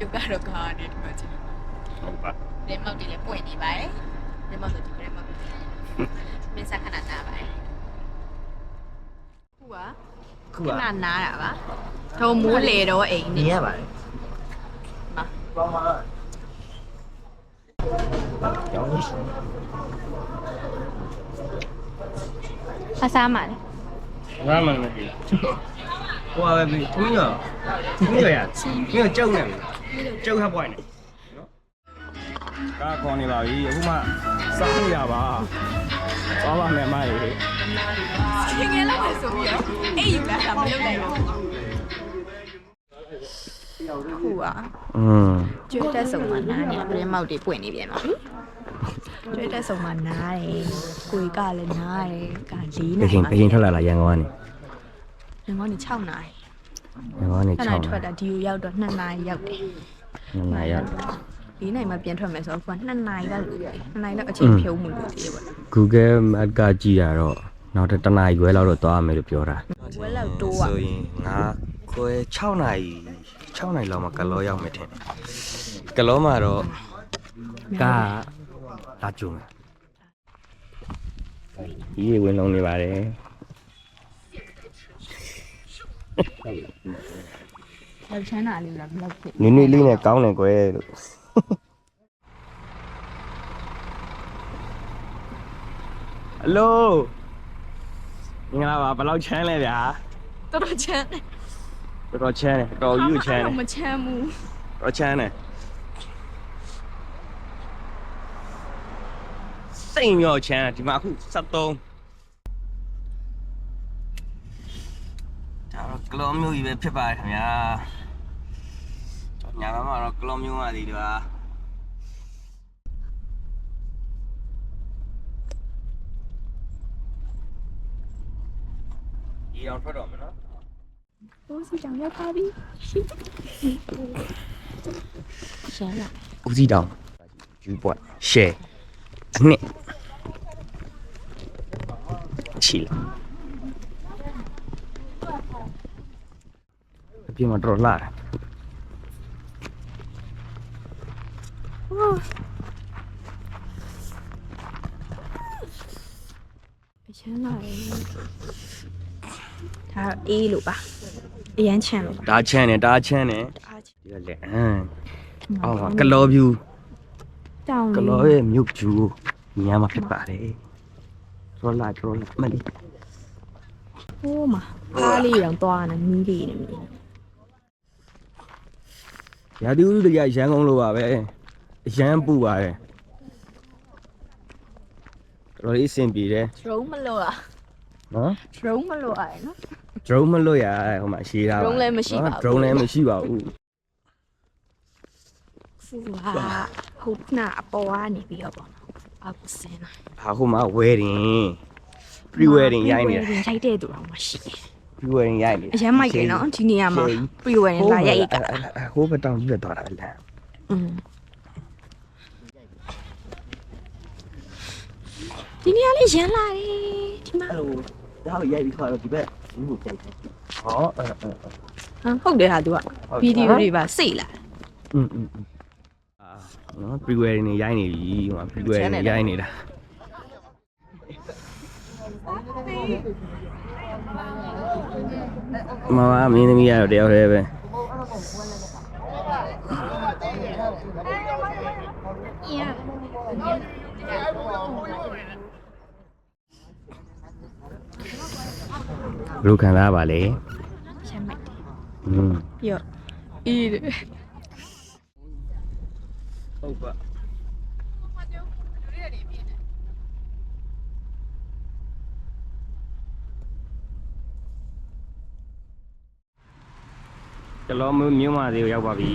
ရုပ်ကတော့ကားနေဒီမှာကြည့်ဟုတ်ပါ။လက်မောက်တွေလည်းပွင့်နေပါတယ်။လက်မောက်တွေဒီလက်မောက်တွေ။မင်းစားခဏနားပါတယ်။ခုကခုခကဏနားတာပါ။ထုံမိုးလေတော့အိမ်နေနေရပါတယ်မှာပေါင်းပါကျောင်းအစားမှာလေငါမှမသိဟိုပါပဲပြီသမီးရောသမီးရောရသမီးရောကြောက်နေပြီ ကြောက်ခပ်ပွိုင်းနေကားခေါ်နေပါပြီအခုမှစားနေရပါသွားပါမယ်မရေ။ငယ်လောက်ပဲဆိုပြီးတော့အိမ်ယူလာတာမလုပ်နိုင်ဘူး။ခုကอืมကျွတ်တက်ဆုံမှာနားနေလက်မောက်တွေပွင့်နေပြန်ပါပြီ။ကျွတ်တက်ဆုံမှာနားတယ်။ကိုကလည်းနားတယ်။ကလေးဘနေယ်ခင်ဘယ်ခင်ထွက်လာလားရန်ကုန်ကနေငငေါနေ6နာရီ ရန်ကုန်ကနေ။အဲ့6ဒါနာထွက်တာဒီကိုရောက်တော့2နာရီရောက်တယ်နှစ်နာရီရောက်။၄နိုင်မှပြန်ထွက်မယ်ဆိုတော့ခုက2နာရီလောက်လို့တယ်။2နာရီလောက်အချိန်ဖြုံးမှုလို့သေးတယ်ပေါ့ Google Map ကကြည့်ရတော့နောက်တစ်နာရီခွဲလောက်တော့သွားရမယ်လို့ပြောတာ။ဝဲလောက်တိုးอ่ะဆိုရင်ငါခွဲ6နာရီ6နာရီလောက်မှကလောရောက်မယ်ထင်တယ်ကလောမှာတော့ကလာကြုံတယ်ဒီရေဝင်လုံးနေပါတယ်။ လောက်ချမ်းတာလေးလားဘယ်လောက်ဖြစ်နွေနွေလေးနဲ့ကောင်းတယ်ကွယ်လို့ဟယ်လိုမင်္ဂလာပါဘယ်လောက်ချမ်းလဲဗျာ။တော်တော်ချမ်းတယ်တော်တော်ချမ်းတယ်တော်ယူချမ်းတယ်မချမ်းဘူးတော်ချမ်းတယ်စိတ်မြော့ချမ်းတယ်ဒီမှာအခု73ဒါတော့ ကလောမျိုးကြီးပဲဖြစ်ပါတယ်ခင်ဗျာညာဘက်မှာတော့ကလောမျိုးပါသေးတယ်ပါဒီအောင်ထွက်တော့မယ်နော်။ဘိုးစီတောင်ရောက်ပါပြီ။ရှမ်းလာဦးစီးတောင်ယူပွက်ရှယ်အနှစ်ချီလာ ပြင်မှာတော့လာတယ်အချမ်းလာတယ်။ဒါအေးလို့ပါ။အရန်ချမ်းလို့ပါဒါချမ်းတယ်ဒါချမ်းတယ်။အားချဒီကလည်းအမ်အော်ကလောဗျူတောင်းကလောရဲ့မြုပ်ကျူညမှာဖြစ်ပါတယ်ရောလာရောလာမလေးဟိုးမှာအားလေးတောင်သွားနေမီးလေးနေမီး ရာသီဥတုတွေကရန်ကုန်လိုပါပဲအရန်ပူပါတယ်တော်တော်လေးအဆင်ပြေတယ်ဒရုန်းမလို့လားနော်ဒရုန်းမလို့ရတယ်နော် drone မလွတ်ရဟိုမှာရှေးတာ drone လည်းမရှိပါဘူး drone လည်းမရှိပါဘူးဖူဟာဟုတ်နာအပေါ်ကနေပြီးတော့ပေါ့နော်အခုစင်းလာဟာဟိုမှာ wedding pre wedding ရိုက်နေတာ pre wedding ရိုက်တဲ့သူတော့မရှိ pre wedding ရိုက်နေတာ အရမ်းမိုက်တယ်နော်ဒီနေရာမှာ pre wedding လာရိုက်ရတာ ဟိုဘက်တောင်ကြီးပဲသွားတာလမ်း อืมဒီနေရာလေးရမ်းလာတယ်ဒီမှာ အဲ့လိုဒါကိုရိုက်ပြီးခေါ်တော့ဒီဘက်ဘူးကိုကြိုက်တယ် ဟောအဲအဲ ဟာဟုတ်တယ်ဟာသူကဗီဒီယိုတွေပါစိတ်လာ อืมอืมအာနော် pre wedding နေရိုက်နေပြီဟိုမှာ pre wedding ရိုက်နေတာ မမမင်းသမီးရတော့တယောက်တည်းပဲဘယ်လိုခံစားရပါလဲရမ်းမိုက်တယ်อืมပြီးတော့အေးတယ်ဟုတ်ပါ ကျလောမျိုးမြို့မသေးကိုရောက်ပါပြီ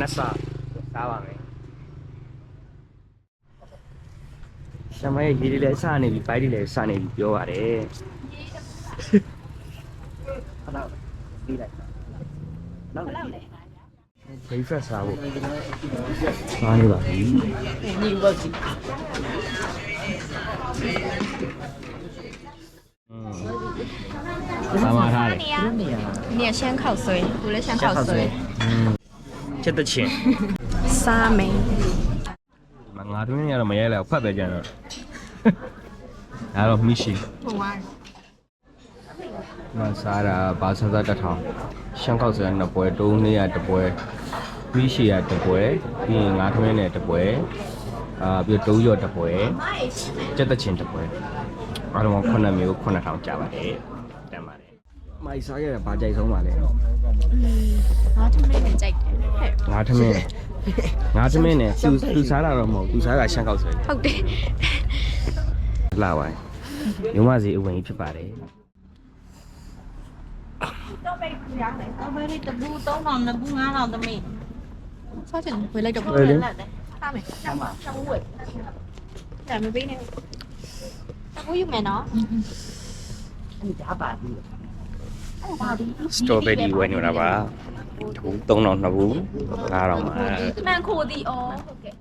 နတ်စာစားပါမယ်ရှမရဲ့ရေတွေလည်းစနေပြီဘိုက်တွေလည်းစနေပြီပြောပါတယ်ခဏပြီးလိုက်နောက်လည်း breakfast စားဖို့စားနေပါပြီ ညီပါစီစားမထားတယ် 你也先烤水，我来先烤水。 ချက်တချင်း 沙梅， မငါတွင်းရတော့မရဲလဲဖတ်ပဲကြတော့အဲ့တော့မိရှိ 我玩。 မစားတာဘာစားစားတစ်ထောင်ရှမ်းခောက်စရနှစ်ပွဲတုံးလေးရတစ်ပွဲမိရှိရတစ်ပွဲပြီးရင်ငါတွင်းနဲ့တစ်ပွဲအာပြီးတော့တုံးရော့တစ်ပွဲချက်တချင်းတစ်ပွဲအားလုံး9မျိုး9000ကျပါတယ်တန်ပါတယ် မိုက်စားရတာဘာကြိုက်ဆုံးပါလဲငါထမင်းနဲ့ကြိုက်တယ်ဟဲ့ငါထမင်းငါထမင်းနဲ့သူသူစားတာတော့မဟုတ်သူစားတာရှမ်းကောက်ဆွဲဟုတ်တယ်လာပါရုံမစီအဝင်ကြီးဖြစ်ပါတယ်တော့ပဲရောင်းတယ်တော့ပဲတဘူး3000နဘူး9000တမင်းစားချင်ဝေးလိုက်တော့ဘူးလက်တယ်စားမယ်ရှမ်းပါရှမ်းဝေးတယ်မပေးနဲ့တဘူးယူမယ်နော်အဲ့ဒါပါဘူး စတော်ဘယ်ရီဝယ်နေတာပါထုံး၃တော့2ဘူး5တော့မှာမှန်ခိုသည်ဩဟုတ်ကဲ့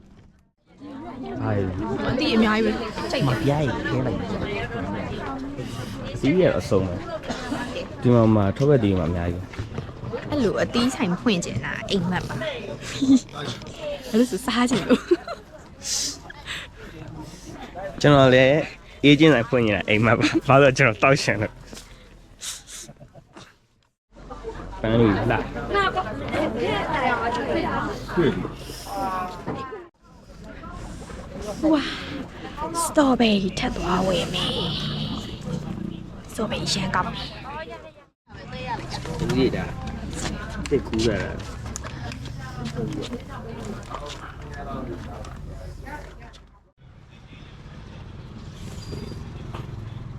ဟိုင်အတိအများကြီးပဲချိန်မပြိုင်ခဲလိုက်ဒီရအဆုံးပဲဒီမှာမှာထွက်ရက်ဒီမှာအများကြီးအဲ့လိုအတီးဆိုင်ဖွင့်ကျင်တာအိမ်မက်ပါအဲ့လိုဆိုစားချင်လို့ကျွန်တော်လည်းအေးချင်းဆိုင်ဖွင့်နေတာအိမ်မက်ပါဘာလို့ကျွန်တော်တောက်ရှင်လို့ ပန်းလို့လာဝါစတော်ဘယ်ရီထက်သွားဝယ်မယ်စတော်ဘယ်ရီရှမ်းကောင်းတယ်ဒီရတာတိတ်ကူးရတာ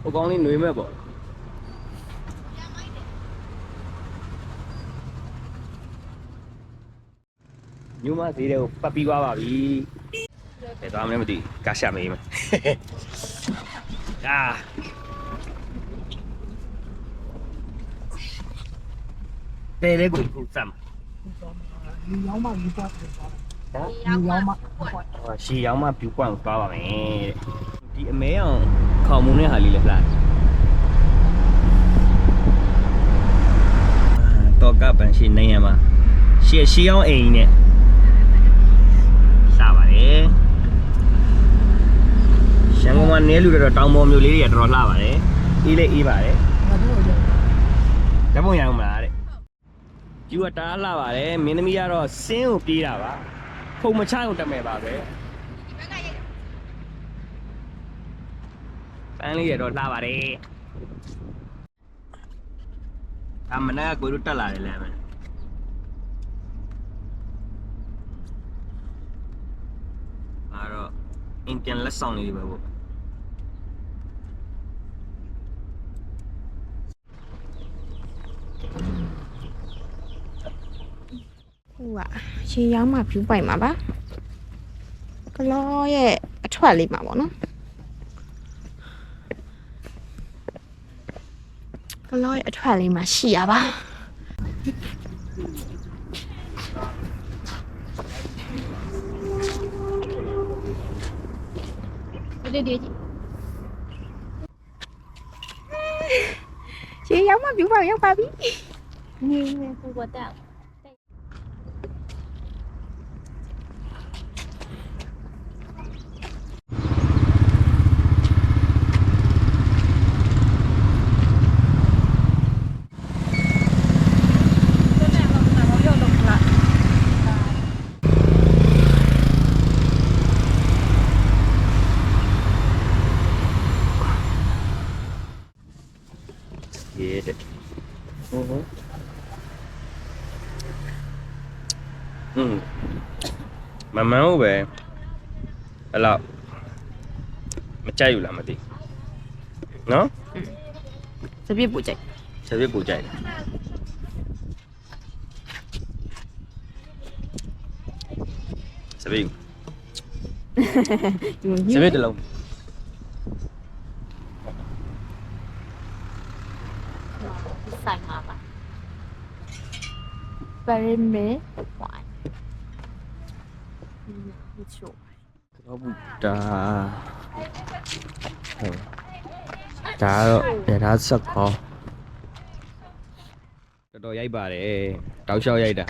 ဟိုကောင်းလေးຫນွေမဲ့ပေါ့ ညမဈေးတွေကိုပတ်ပြီးသွားပါပြီ။ဘယ်သွားမလဲမသိဘူး။ကားရှာမေးမယ်။အာတဲလေးကိုခုစမ်း။ဟောရှီရောက်မှပြူကွန့်ကိုသွားပါမယ်တဲ့။ဒီအမဲအောင်ခေါင်မုံနဲ့ဟာလေးလည်းဖလား။တော့ကပန်ရှိနေရမှာရှီရှီအောင်အိမ်နဲ့ရှာပါတယ်။ ရှမ်းကောင်ကနေလူတွေတော့တောင်ပေါ်မျိုးလေးတွေကတော်တော်လှပါတယ်။အေးလေးအေးပါတယ်။ဓာတ်ပုံရအောင်မလားတဲ့။ကျူကတားလှပါတယ်။မင်းသမီးကတော့စင်းကိုပြေးတာပါ။ဖုံမချအောင်တက်မယ်ပါပဲ။ပန်းလေးရတော့လှပါတယ်။အမနာကိုတို့တက်လာတယ်လဲမယ်။အားတော့အင်ပြန်လက်ဆောင်လေးတွေပဲပေါ့ ဟိုကရေရောင်းမှဖြူပိုင်မှာပါကလောရဲ့အထွက်လေးမှာပေါ့နော်ကလောရဲ့အထွက်လေးမှာရှိရပါရေရောင်း မှဖြူပိုင်ရောက်ပါပြီနေနေပူပ မမန်းဟုတ်ပဲအဲ့လောက်မကြိုက်ဘူးလားမသိနော်စပြစ်ပူကြိုက်ဆက်ပြပူကြိုက်တယ်ဆက်ပြဆက်ပြတလုံးဆိုင်မှာပါ very me wine မချို့တော့ဘူးဒါဟုတ်ဒါတော့ဒါဆက်ခေါ်တော်တော်ရိုက်ပါတယ်တောက်လျှောက်ရိုက်တာ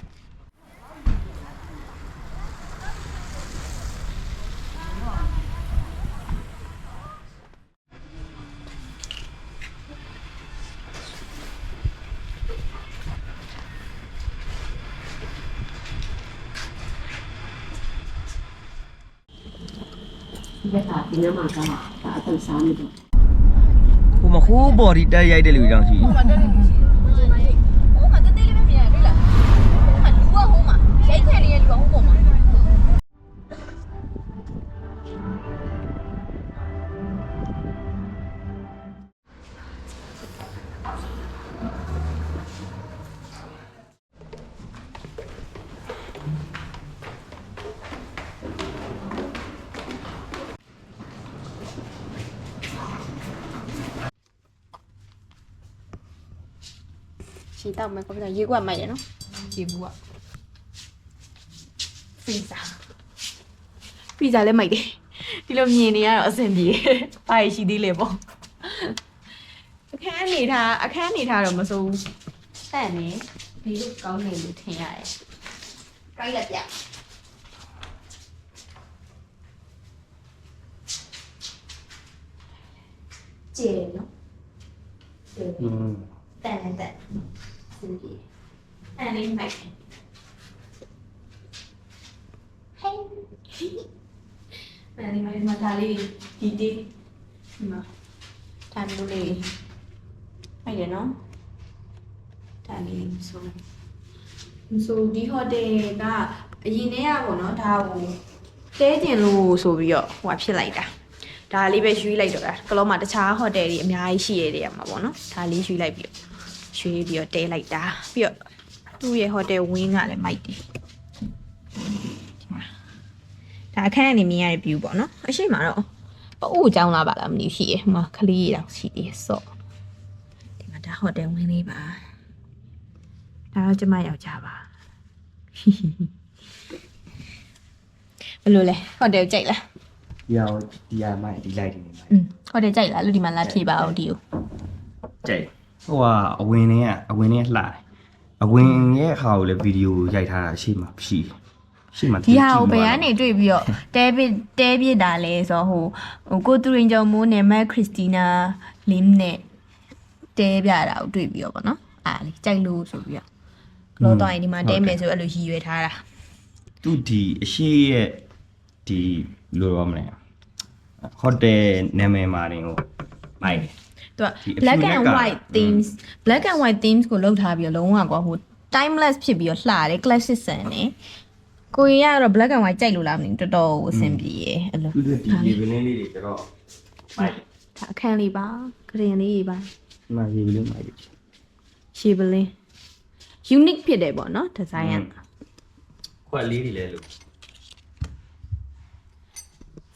ဒီကဒီနမှာကဒါအတူစားနေတော့ဟိုမှာခိုးဘော်ဒီတက်ရိုက်တဲ့လူကြောင့်ရှိဟိုမှာတက် ရှည်တောက်မယ်ကောပြရေကွက်မိုက်တယ်နော်ရေဘူးကပီဇာပီဇာလည်းမိုက်တယ်ဒီလိုမြင်နေရတော့အဆင်ပြေဘာရရှိသေးလဲပေါ့အခန်းအနေထားအခန်းအနေထားတော့မစိုးဘူးတဲ့နေဒီလိုကောင်းနေလို့ထင်ရတယ်ကိုက်လက်ပြကျေနော်ကျေอืมတန်နဲ့တ န်စင်ပြေအဲ့လေးမိုက်ဟေးမန်လေးမိုက်မသားလေးဒီဒီဒီမှာတန်လို့လေးမိုက်ရနော်တန်လေးဆိုဆိုဒီဟိုတယ်ကအရင်တည်းကပေါ့နော်ဒါကိုတဲကျင်လို့ဆိုပြီးတော့ဟိုဖြစ်လိုက်တာဒါလေးပဲရွေးလိုက်တော့တာကလောမှာတခြားဟိုတယ်တွေအများကြီးရှိရတဲ့မှာပေါ့နော်ဒါလေးရွေးလိုက်ပြီးတော့ ရွှေပြီးတော့တဲလိုက်တာပြီးတော့သူ့ရဲ့ဟိုတယ်ဝင်းကလည်းမိုက်တယ်ဒီမှာဒါအခန်းကနေမြင်ရတဲ့ view ပေါ့နော်အရှိမတော့ပအိုးကြောင်းလာပါလားမသိဘူးရှိရဟိုမှာခလီးတော့ရှိတယ်စော့ဒီမှာဒါဟိုတယ်ဝင်းလေးပါဒါတော့ကျမယောက်ျားပါဘယ်လိုလဲဟိုတယ်ကြိုက်လားဒီအောင်ဒီရမိုက်ဒီလိုက်နေမိုက်อืมဟိုတယ်ကြိုက်လားလူဒီမှာလာဖြေပါအောင်ဒီကိုကြိုက် ဟိုကအဝင်နေကအဝင်နေလှတယ်အဝင်ရဲ့အခါကိုလည်းဗီဒီယိုရိုက်ထားတာရှိမှရှိရှိမှဒီဟာကိုဘယ်ကနေတွေ့ပြီးတော့တဲပစ်တဲပစ်တာလဲဆိုတော့ဟိုဟိုကိုသူရင်ကျော်မိုးနဲ့မက်ခရစ်စတီနာလင်းနဲ့တဲပြတာကိုတွေ့ပြီးတော့ဗောနော်အားလေကြိုက်လို့ဆိုပြီးတော့လောတော့ရင်ဒီမှာတဲမယ်ဆိုအဲ့လိုရည်ရွယ်ထားတာသူဒီအရှိရဲ့ဒီလိုရမလဲဟိုတယ်နာမည်မာတင်ကိုမိုက်တယ် သူကဒီအဖြူ black နဲ့ and က white themes black and white themes ကိုလောက်ထားပြီးတော့လုံးဝကွာဟို timeless ဖြစ်ပြီးတော့လှတယ် classic ဆန်နေကိုရီးယားကတော့ black and white ကြိုက်လို့လားမသိဘူးတော်တော်ကိုအဆင်ပြေရဲ့အဲ့လိုသူတို့ဒီရေပလင်းလေးတွေကျတော့မိုက်တယ်ဒါအခန်းလေးပါဂရင်လေးပါဒီမှာရေပလင်းမိုက်တယ်ရှေပလင်း unique ဖြစ်တယ်ပေါ့နော်ဒီဇိုင်းကခွက်လေးတွေလည်းလို့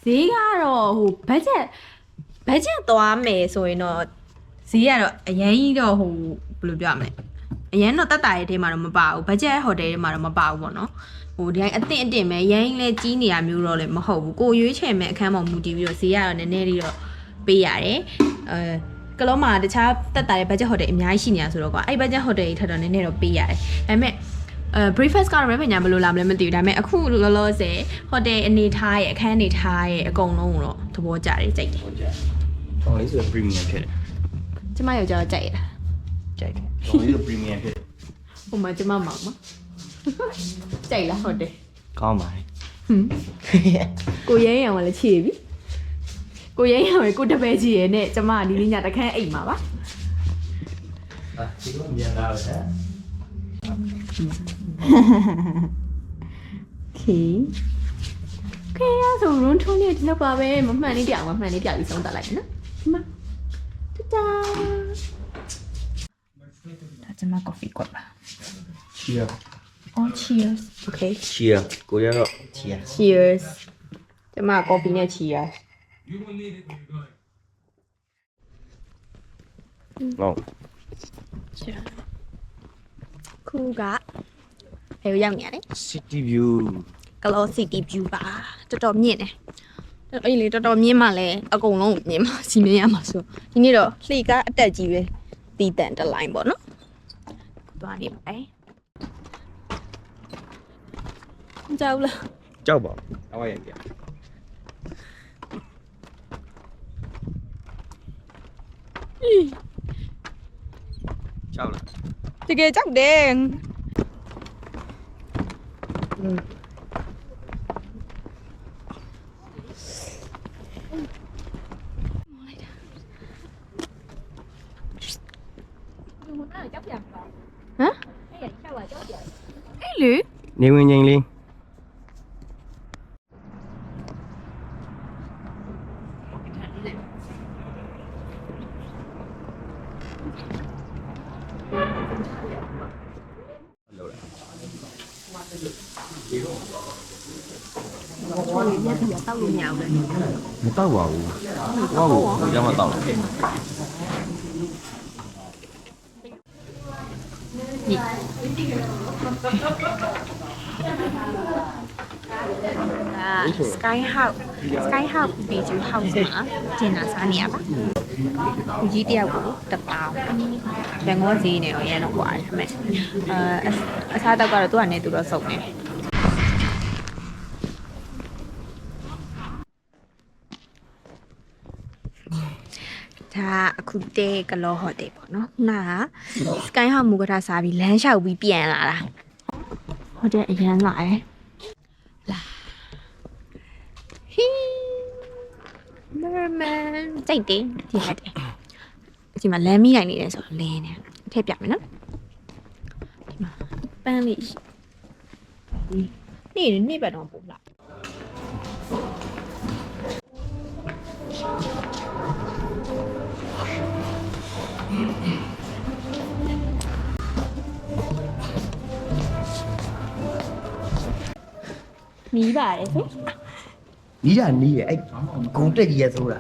ဈေးကတော့ဟို budget budget သွားမယ်ဆိုရင်တော့ဈေးကတော့အရင်ကြီးတော့ဟိုဘယ်လိုပြောရမလဲအရင်တော့တက်တာရဲ့ထဲမှာတော့မပါဘူး budget hotel ထဲမှာတော့မပါဘူးပေါ့နော်ဟိုဒီတိုင်းအသင့်အတင်ပဲရရင်လဲကြီးနေရမျိုးတော့လည်းမဟုတ်ဘူးကိုရွေးချယ်မဲ့အခန်းပေါ်မူတည်ပြီးတော့ဈေးကတော့နည်းနည်းလေးတော့ပေးရတယ်အဲကလောမှာတခြားတက်တာရဲ့ budget hotel အများကြီးရှိနေတာဆိုတော့ကွာအဲ့ budget hotel ကြီးထပ်တော့နည်းနည်းတော့ပေးရတယ်ဒါပေမဲ့အဲ breakfast ကတော့လည်းညာဘယ်လိုလာမလဲမသိဘူးဒါပေမဲ့အခုလောလောဆယ် hotel အနေထားရဲ့အခန်းအနေထားရဲ့အကုန်လုံးကိုတော့သဘောကျတယ်ကြိုက်တယ် ဒေါ်လေးဆို premium ဖြစ်တယ်ကျမယောက်ျားကြိုက်တာကြိုက်တယ်ဒေါ်လေးဆို premium ဖြစ်တယ်ဟိုမှာကျမမောင်မကြိုက်လားဟုတ်တယ်ကောင်းပါတယ်ဟွန်းကိုရဲရံကလည်းခြေပြီကိုရဲရံကိုတပည့်ကြီးရယ်နဲ့ကျမကဒီနေ့ညတခန်းအိမ်မှာပါဟာဒီလိုမြန်လာတော့ဟဲ့ Okay ကဲရဆိုရုံးထုံးနေဒီလောက်ပါပဲမမှန်လေးပြအောင်မမှန်လေးပြပြီးဆုံးသတ်လိုက်နော် ဒီမှာတတာဒါကျမ coffee ကွက်ပါ။ Cheer oh cheers okay Cheer ကိုရတော့ Cheer cheers ကျမ coffee နဲ့ cheers ။ဟုတ်ခုကဘယ်ကိုရောက်နေရလဲ City View Glow City View ပါတော်တော်မြင့်တယ် အဲ့လေတော်တော်မြင့်မှလည်းအကုန်လုံးမြင့်မှစီမင်းရမှာဆိုဒီနေ့တော့လှေကားအတက်ကြီးပဲတီးတန်တစ်လိုင်းပေါ့နော်သွားနေပါတယ်ကြောက်လားကြောက်ပါအောက်ရိုက်ပြကြောက်လားတကယ်ကြောက်တယ်ဟ ရေရက်ပြီးတော့တောက်လို့မရဘူးလေမတောက်ပါဘူးဟောကိုရမတောက်ဘူးဒီအာ Sky House Sky House Beach House မှာကျင်းတာစားနေရပါဘူးကြီးတယောက်ကိုတပေါင်းရန်ကုန်ဈေးနဲ့ရောရန်တော့ကွာတယ်ဒါပေမဲ့အာအစားတောက်ကတော့သူကလည်းသူတော့စုံနေတယ် အခုတဲကလောဟိုတယ်ပေါ့နော်ခုနက Sky House မူကထားစားပြီးလမ်းလျှောက်ပြီးပြန်လာတာဟိုတယ်အရန်လာတယ်ဟီးမေမန်ကြိုက်တယ်ဒီဟက်တယ်အချိန်မှာလမ်းမိနိုင်နေတယ်ဆိုတော့လင်းနေအထည့်ပြမယ်နော်ဒီမှာပန်းလေးရှိနေနေဘက်တော့ပို့လာ မီးပါတယ်ဆိုနီးတာနီးတယ်အဲ့ဂုံတက်ကြီးရဲဆိုတာ